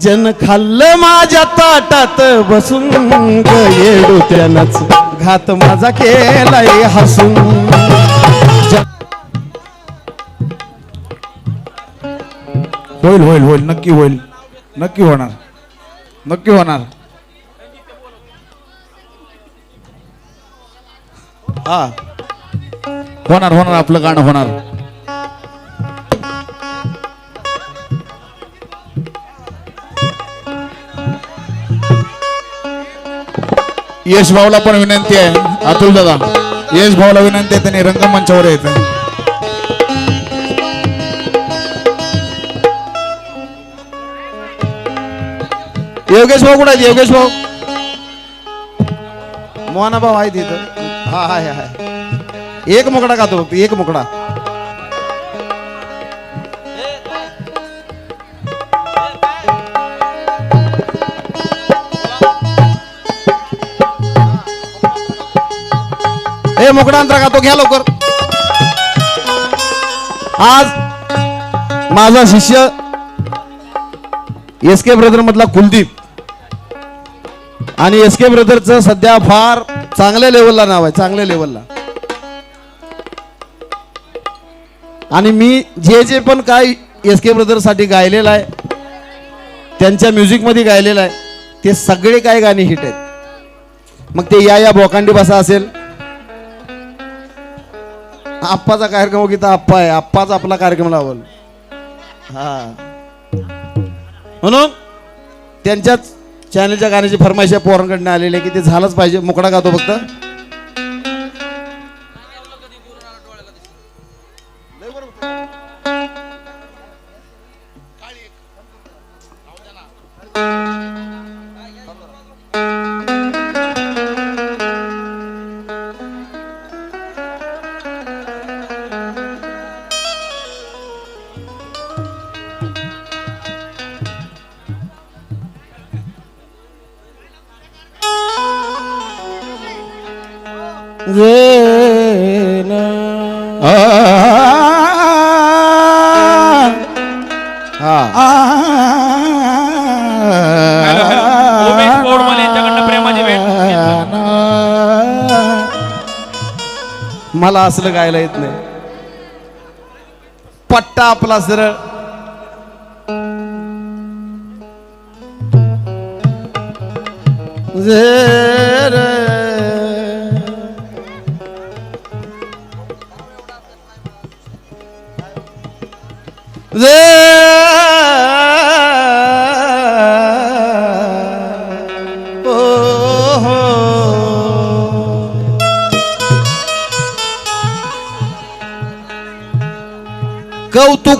जन खाल्लं माझ्या ताटात बसून येडू त्यानंच घात माझा केलाय हसून. होईल होईल होईल. नक्की होईल. नक्की होणार. नक्की होणार. हा. होणार होणार. आपलं गाणं होणार. यश भाऊला पण विनंती आहे. अतुल दादा यश भाऊला विनंती आहे त्यांनी रंगमंचावर येत योगेश भाऊ कुठे आहेत? योगेश भाऊ? मोहना भाऊ आहे तिथं हा हाय हाय एक मुकडा खातो तो एक मुकडा. ए मुकडा अंतरा तो घ्या लवकर. आज माझा शिष्य एस के ब्रदर मधला कुलदीप आणि एस के ब्रदरचं सध्या फार चांगल्या लेवलला नाव आहे चांगल्या लेवलला आणि मी जे जे पण काय एस के ब्रदरसाठी गायलेलं आहे त्यांच्या म्युझिकमध्ये गायलेलं आहे ते सगळे काय गाणी हिट आहेत. मग ते या या बोकांडी बसा असेल आप्पाचा कार्यक्रम हो की तर आप्पा आहे? आप्पाचा आपला कार्यक्रम लावल. हा. म्हणून त्यांच्याच चॅनलच्या गाण्याची फरमाईश या पोरांकडनं आलेली आहे की ते झालंच पाहिजे. मुकडा गातो फक्त. मला असलं गायला येत नाही पट्टा आपला सरळ Yeah. Oh. कौतुक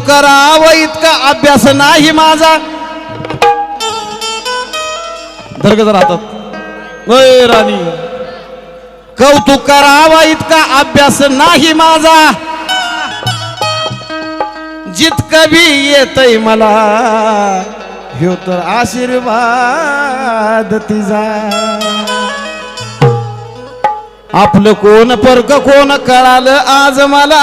करावं इतका अभ्यास नाही माझा. धरगत राहतात. राणी. कौतुक करावा इतका अभ्यास नाही माझा. जितकं बी येतय मला. ह्यो तर आशीर्वाद तिचा आपलं कोण परक कोण कळालं आज मला.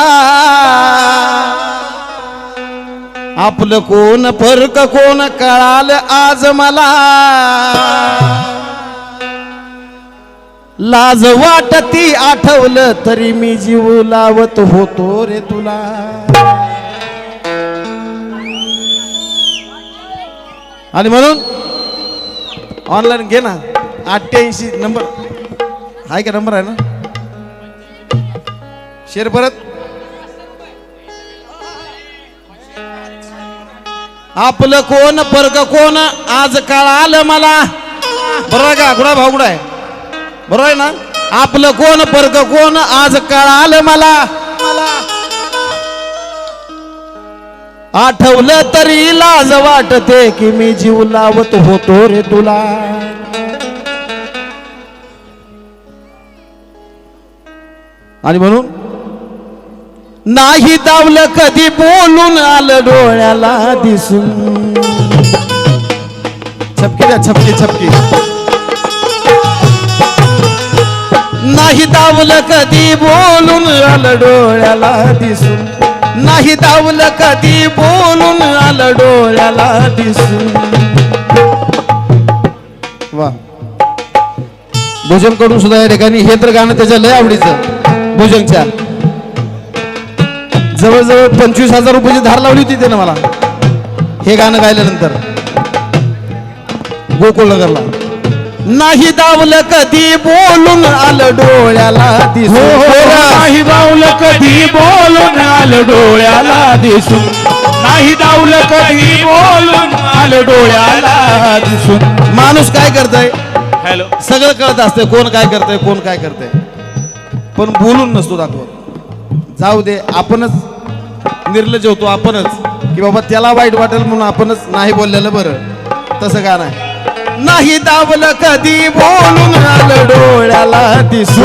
आपलं कोण परक कोण कळालं आज मला. लाज वाटती आठवलं तरी मी जीव लावत होतो रे तुला. आणि म्हणून ऑनलाईन घे ना. अठ्ठ्याऐंशी नंबर आहे का नंबर आहे ना? शेर परत. आपलं कोण परक कोण आज काळ आलं मला. बरोबर का? कुणा भाऊ कुठं आहे. बरोबर आहे ना? आपलं कोण परक कोण आज काळ आलं मला. आठवलं तरी लाज वाटते की मी जीव लावत होतो रे तुला. आणि म्हणून नाही दावलं कधी बोलून आलं डोळ्याला दिसून. छपकी द्या छपकी छपकी. नाही दावलं कधी बोलून आलं डोळ्याला दिसून. नाही धावलं कधी बोलून आलं डोळ्याला दिसून. वा. भुजंग करून सुद्धा या ठिकाणी हे तर गाणं त्याच्या लय आवडीचं भुजंगच्या. जवळजवळ पंचवीस हजार रुपयाची धार लावली होती त्यानं मला. हे गाणं गायल्यानंतर. गोकुळनगरला. नाही दावलं कधी बोलून आलं डोळ्याला हो दिसून हो. नाही दावलं कधी बोलून आलं डोळ्याला दिसून. नाही दावलं कधी बोलून आलं डोळ्याला दिसून. माणूस काय करतय? हॅलो. सगळं कळत असतंय कोण काय करतंय कोण काय करतंय. पण बोलून नसतो दाखवत. जाऊ दे आपणच निर्लज होतो आपणच. की बाबा त्याला वाईट वाटेल म्हणून आपणच नाही बोललेलं बरं. तसं का नाही? नाही दावलं कधी बोलून आलं डोळ्याला हो दिसू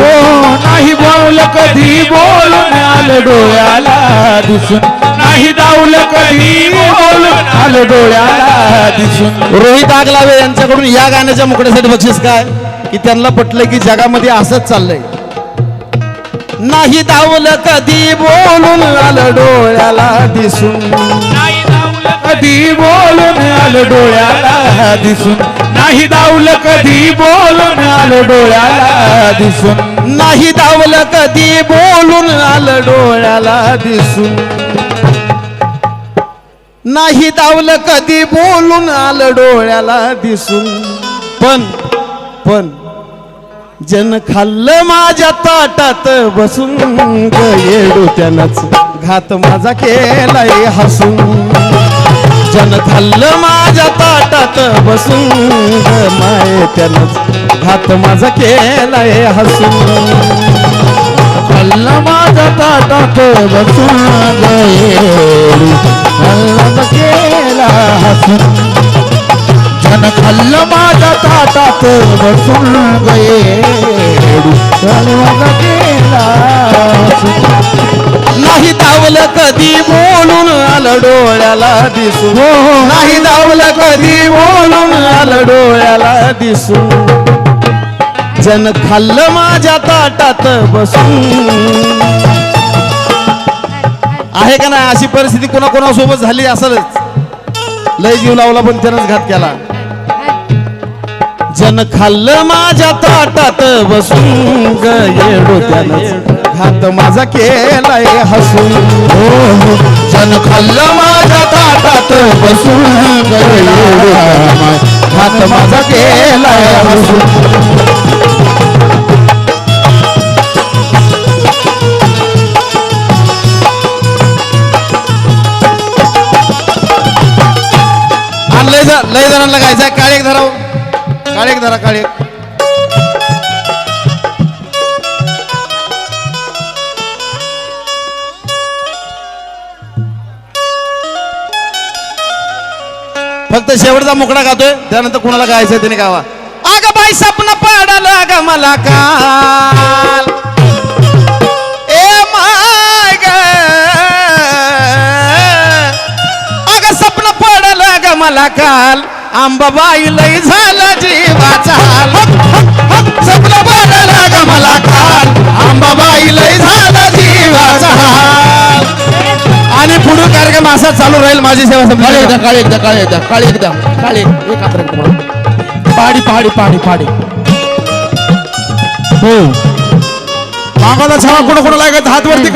नाही बोललं कधी बोलून आलं डोळ्याला दिसून. नाही दावलं कधी बोलून आलं डोळ्याला दिसून. रोहित आगलावे यांच्याकडून या गाण्याच्या मुकड्यासाठी बक्षीस काय? की त्यांना पटलं की जगामध्ये असंच चाललंय. नाही दावलं कधी बोलून आलं डोळ्याला दिसून. नाही धावलं कधी बोलून आलं डोळ्याला दिसून. नाही दावलं कधी बोलून आलं डोळ्याला दिसून. नाही दावलं कधी बोलून आलं डोळ्याला दिसून. नाही दावलं कधी बोलून आलं डोळ्याला दिसून. पण पण जन खाल्लं माझ्या ताटात बसून. येडू त्यानंच घात माझा केलाय हसून. जन खाल्लं माझ्या ताटात बसून. माय त्यानंच घात माझा केलाय हसून. खाल्लं माझ्या ताटात बसून. माझा केला हसून. जन खाल्लं माझ्या ताटात बसून. गये माझा केला हसून. दावलं कधी बोलून आलं डोळ्याला दिसून नाही दावलं कधी बोलून आलं डोळ्याला दिसून जन खाल्लं माझ्या ताटात बसून. आहे का नाही? अशी परिस्थिती कोणाकोणासोबत झाली असलच? लय जीव लावला पण त्यानंच घात केला. जन खाल्लं माझ्या ताटात बसून. ग येडो त्यानंच. घात माझा केलाय हसून. हो हो. जन खाल्लं माझ्या ताटात बसून. ग घात माझा केलाय हसून. लय ज- लय जणांना गायचंय काळेक धराव. काळेक धरा काळेक फक्त शेवटचा मुकडा गातोय त्यानंतर कुणाला गायचं त्याने गावा अग बाई सपन पडलं ग मला काल. ए माय ग. अग स्वप्न पडलं ग मला काल. आंबाबाई लय झालं जीवाचा हाल. स्वप्न पडलं ग मला काल. आंबाबाई लय झालं कार्यक्रम असा चालू राहील माझी सेवा काळे एकदा काळे एकदा काळे एकदा काळे एकदा काळे एक आपण पाडी पाडी पाडी पाडी. हो. मागाचा छावा कोणा कोणाला हात वरती